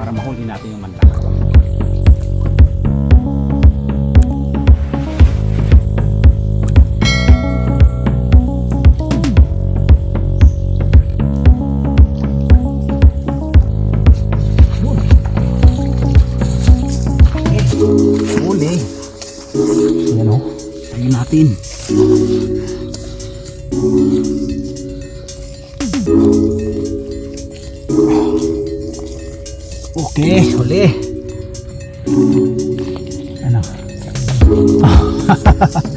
para mahuli natin yung manla. Huli. Yan o. Ayun natin. Okay, huli. Ano?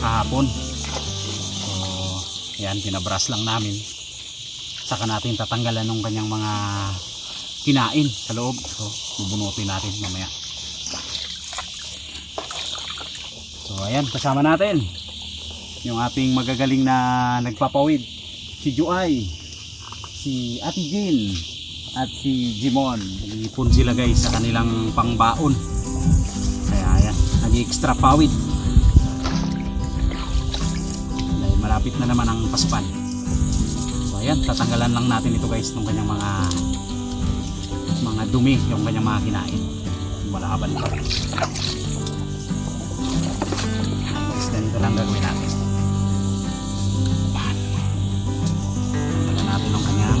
kahapon. So ayan, pinabras lang namin. Saka natin tatanggalan ng kanyang mga kinain sa loob. So bubunutin natin mamaya. So ayan, kasama natin yung ating magagaling na nagpapawid. Si Juay, si Ate Jean, at si Jimon. Nag-ipon sila guys sa kanilang pangbaon. Kaya ayan, nag-extra pawid. Malapit na naman ang paspan. So ayan, tatanggalan lang natin ito guys ng kanyang mga mga dumi, yung kanyang mga kinain. Wala ka balik. Guys, ganito lang gagawin natin. Tanggalan natin ng kanyang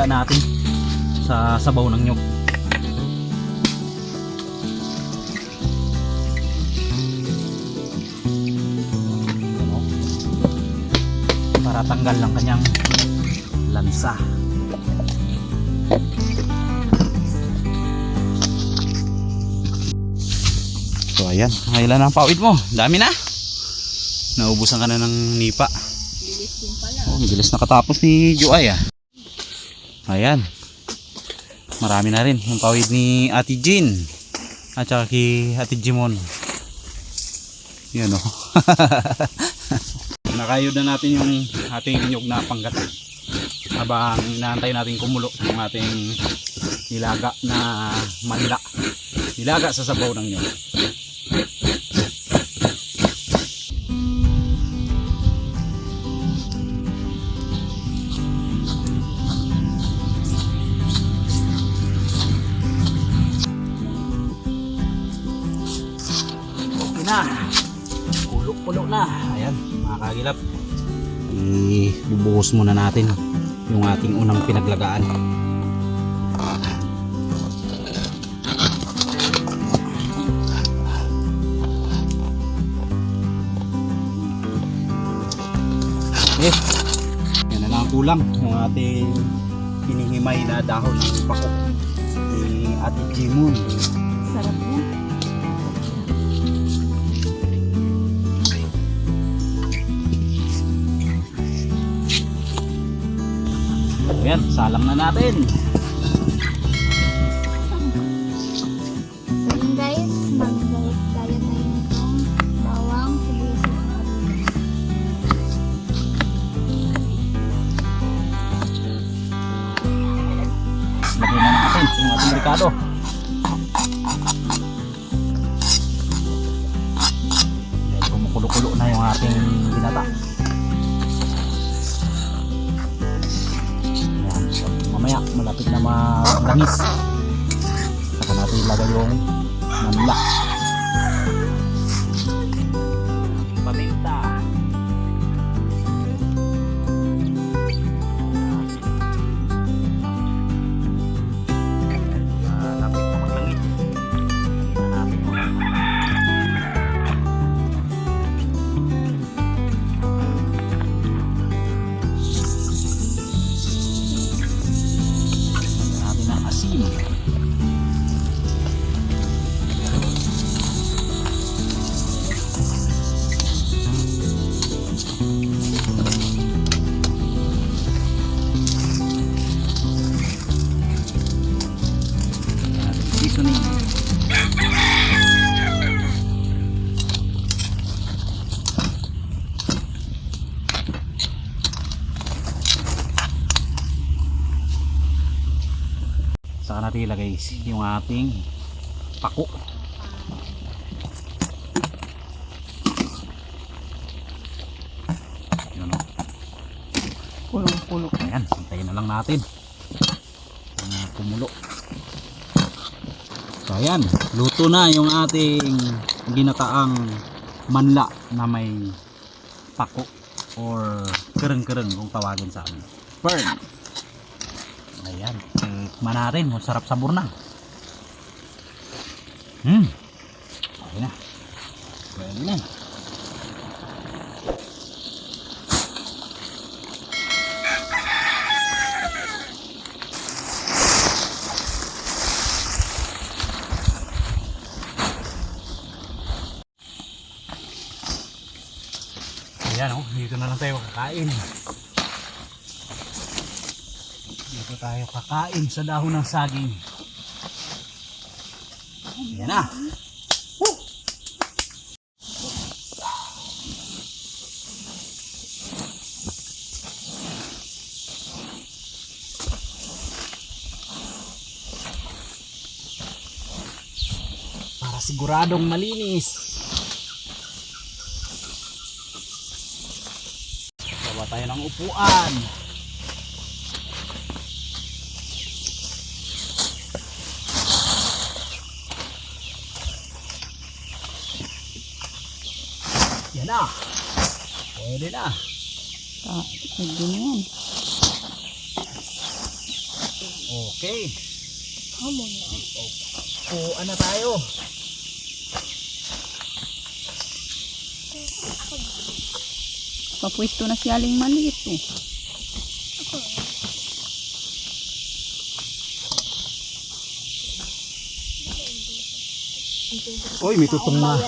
ilalaga natin sa sabaw ng nyug. Para tanggal lang kanyang lansa. So ayan, ilan ang pawid mo? Dami na. Naubusan ka na ng nipa. Bilis din pala. Oh, bilis nakatapos ni Joay ah. Ayan. Marami na rin yung pawid ni Ate Jean. At saka kay Ate Jimon. Yan oh. Nakayod na natin yung ating inyog na panggat. Habang inaantay natin kumulo yung ating nilaga na manla. Nilaga sa sabaw ng nyog. Na. Ayan, mga kagilap. Ibubuhos muna natin yung ating unang pinaglagaan. Okay. Yan na lang ang kulang yung ating hinihimay na dahon ng pako ni Ate Jimon. Sarap yan. Ayan, salang na natin. So yun guys, mag-diet tayo bawang, sibuyas at kamatis. Lagyan na natin yung ating ricado. Kumukulo-kulo na yung ating binata. Malapit na magamis. Saka natin ilagay yung manila. Ilagay yung ating pako. Yun o. Kulong-kulo. Ayan, hintayin na lang natin. Uh, kumulo. So ayan, luto na yung ating ginataang manla na may pako or kereng-kereng kung tawagin sa amin. Fern. Tikman natin. Masarap sabor na. Hmm. Okay na. Pwede na. Ayan oh, dito na lang tayo kakain. Dito kakain sa dahon ng saging. Ayan na. Para siguradong malinis. Gawa tayo ng upuan. Na. Pwede na. Ah, pwede na yan. Okay. Amo na. Upuan na tayo. Papwesto na si Aling maliit eh. Uy, may tutong na.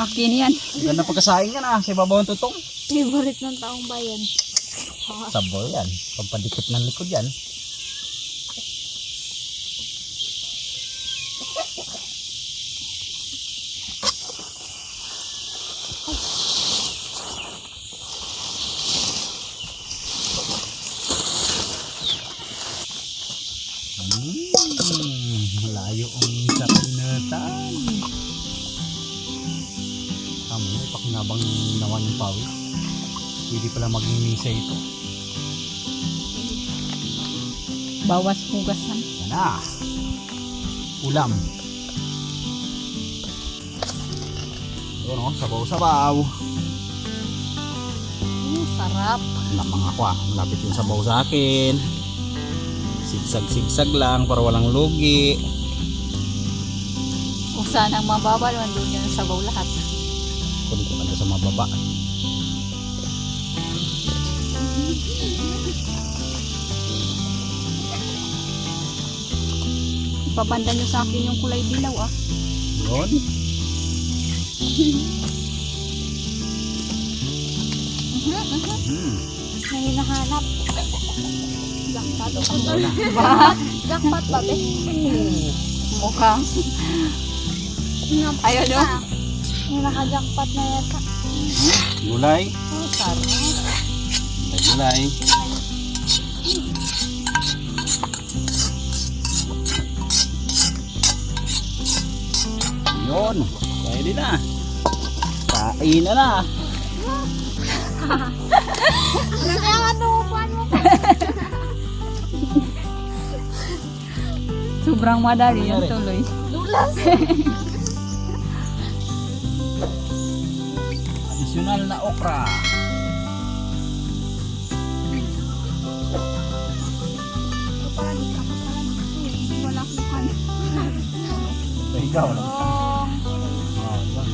Akin yan. Ganda pagkasaing yan ah. Sa ibabaw ng tutong. Favorite ng taong bayan. Sabor yan. Pampadikit ng likod yan. Mm, layo ang sa pinatan. Tama mo, pakinabang naman yung pawis. Pwede pala magmimisa ito. Bawas hugasan. Yan na. Ulam. Yun o, sabaw-sabaw. Oh, Sarap. Lamang ako ah. Malapit yung sabaw sa akin. Sigsag-sigsag lang para walang lugi. Kung saan ang mababa, nandun yun sa sabaw lahat. Kunin ko talaga sa mababa. Ipabanda nyo sa akin yung kulay dilaw ah. Yun. Hmm. May hinahanap. Jackpot ako na. Jackpot ba be? Mukhang. Ayun no? Yung naka-jackpot na yata. Hmm. Gulay. Oh, sarap. Gulay, gulay. Yun. Pwede na. Kain na na. Nakakanupan mo pa. Sobrang madali yung Nangyari? tuloy. Dulas. Additional na okra. So, ikaw lang. Oh. Diba?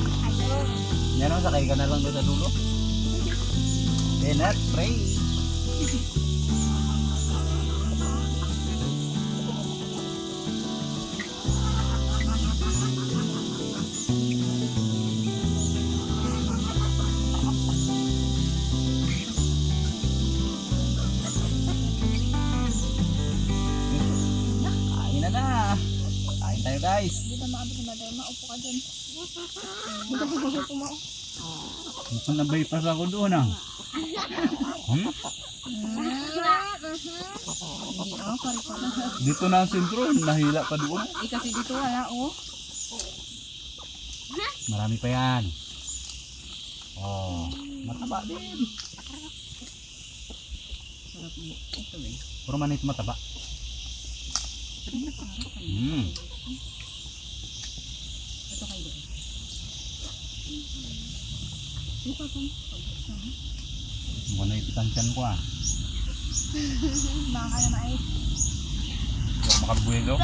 Yan ang sakay ka na lang doon sa dulo. Peanut spray. Maupo ka dyan. Mukhang na-bypass ako doon ah. Hmm? Hindi oh, sorry pa. Dito na ang sentro, nahila pa doon. Eh kasi dito wala oh. Marami pa yan. Oh, mataba din. Sarap mo. Ito eh. Puro manit mataba. Hmm. Ito kayo doon. Mukha na ipitan tiyan ko ah. Baka na mais. Ako makabuelo.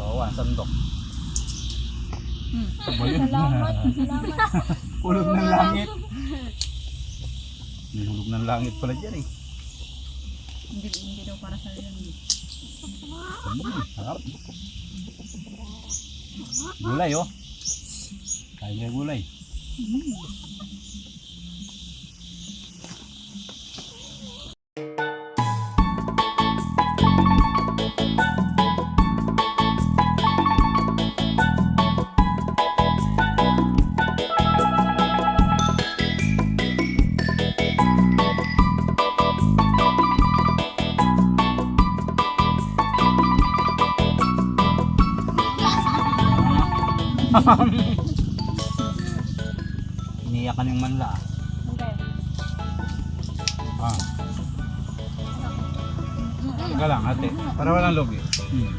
Bawa, sandok. Ba yun? Salamat. Salamat. Hulog ng langit. May hulog ng langit pala dyan eh. Hindi, hindi daw para sa yun. Mm, sarap. Gulay oh. Kayo gulay. Iniyakan yung manla. ah. Okay. Ah. Teka lang ate. Para walang logi. Hmm.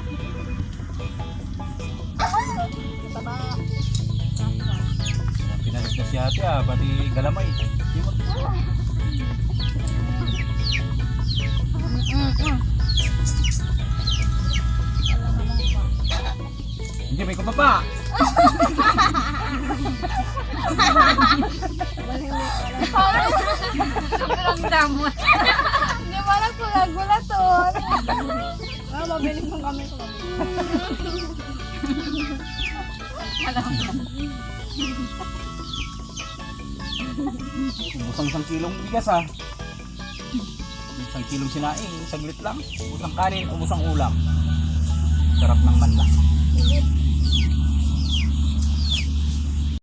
Pinalit na si ate ah. Pati galamay. Hindi, may kumapa. Sobrang damot. Hindi mo lang gula-gula to. Ah, mabilis mong kami ko. Ubusang isang kilong bigas ah. Isang kilong sinaing, saglit lang. Ubusang kanin, ubusang ulam. Sarap ng manla.